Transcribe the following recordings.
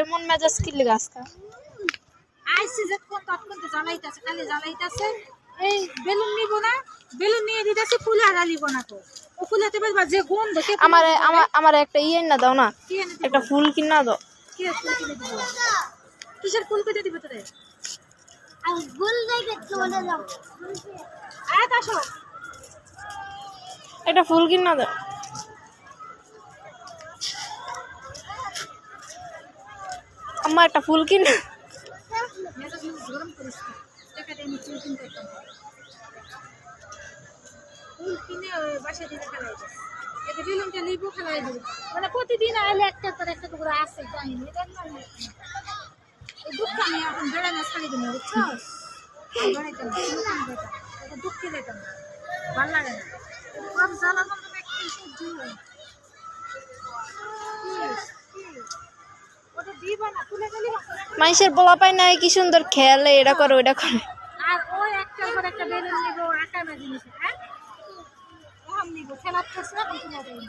এমন মেজাজ কিনলে গাছ কা আইসি যে কোন তৎক্ষণ জ্বালাইতেছে খালি জ্বালাইতেছে। এই বেলুন নিব না বেলুন নিয়ে দিতেছে ফুলে আর নিব না তো। ও ফুলেতে বেশ যে গন্ধ কে আমার আমার আমার একটা ইয়ে না দাও না। কি একটা ফুল কিনা দাও। কি ফুল কিনে দিব? কিসের ফুল কেটে দিবে তোরে? আর গুল দেখে চলে যাও আয় আসো। একটা ফুল কিনা দাও আমার একটা ফুল কিনা মেজাজ মেজাজ গরম করিস না। টাকা দিয়ে আমি ফুল কিনতে যেতাম। ফুল কিনে ওই বাসায় দিতে খেলাই যায় এতে বেলুনটা নিব, খেলাই দেবো। মানে প্রতিদিন আইলে একটা করে একটা করে আসে দুঃখ আমি এখন বেড়ানো ছাড়ি দিন বুঝছ? কোনো দুঃখে যেতাম। ভালো লাগে না। সব জ্বালা যন্ত্রণা একটু সহ্য হয়। মানুষের বলা পায় না কি সুন্দর খেলে এটা করে ওইটা করে। দিয়ে দেবো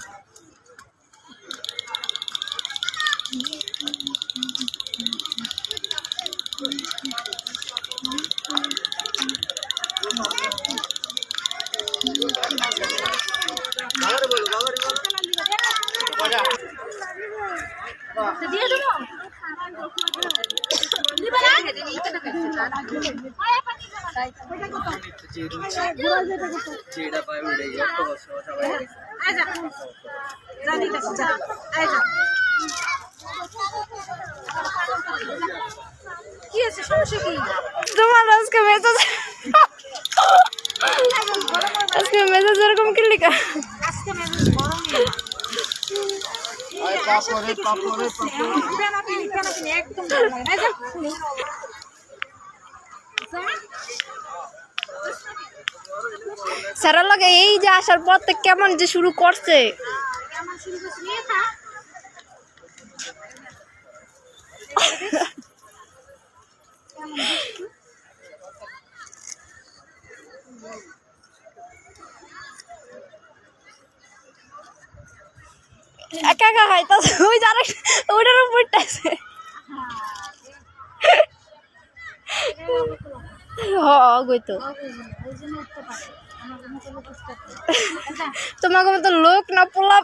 যা আয় যা কি আছে সমস্যা কি তোমার আজকে মেজাজ আজকে মেজাজ এরকম কিনলি কা আজকে মেজাজ গরম নেই পাপড়ে পাপড়ে একদম সারা লাগে এই যে আসার পর থেকে কেমন যে শুরু করছে? কেমন শুরু করছি নিয়ে খা কেমন দেখছি একা একা যারা উপর গই তো ওই জন্য উঠতে পারে লোক উঠতে আচ্ছা তোমাকে মতো লোক না পোলা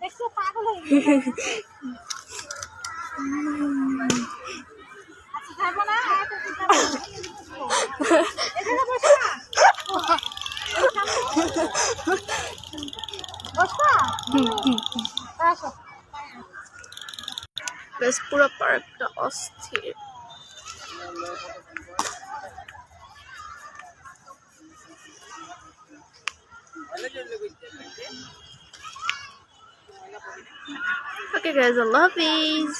দেখছ, পাগল হয়ে বেশ পুরো পার্কটা অস্থির ওকে গাইজ আল্লাহ হাফিজ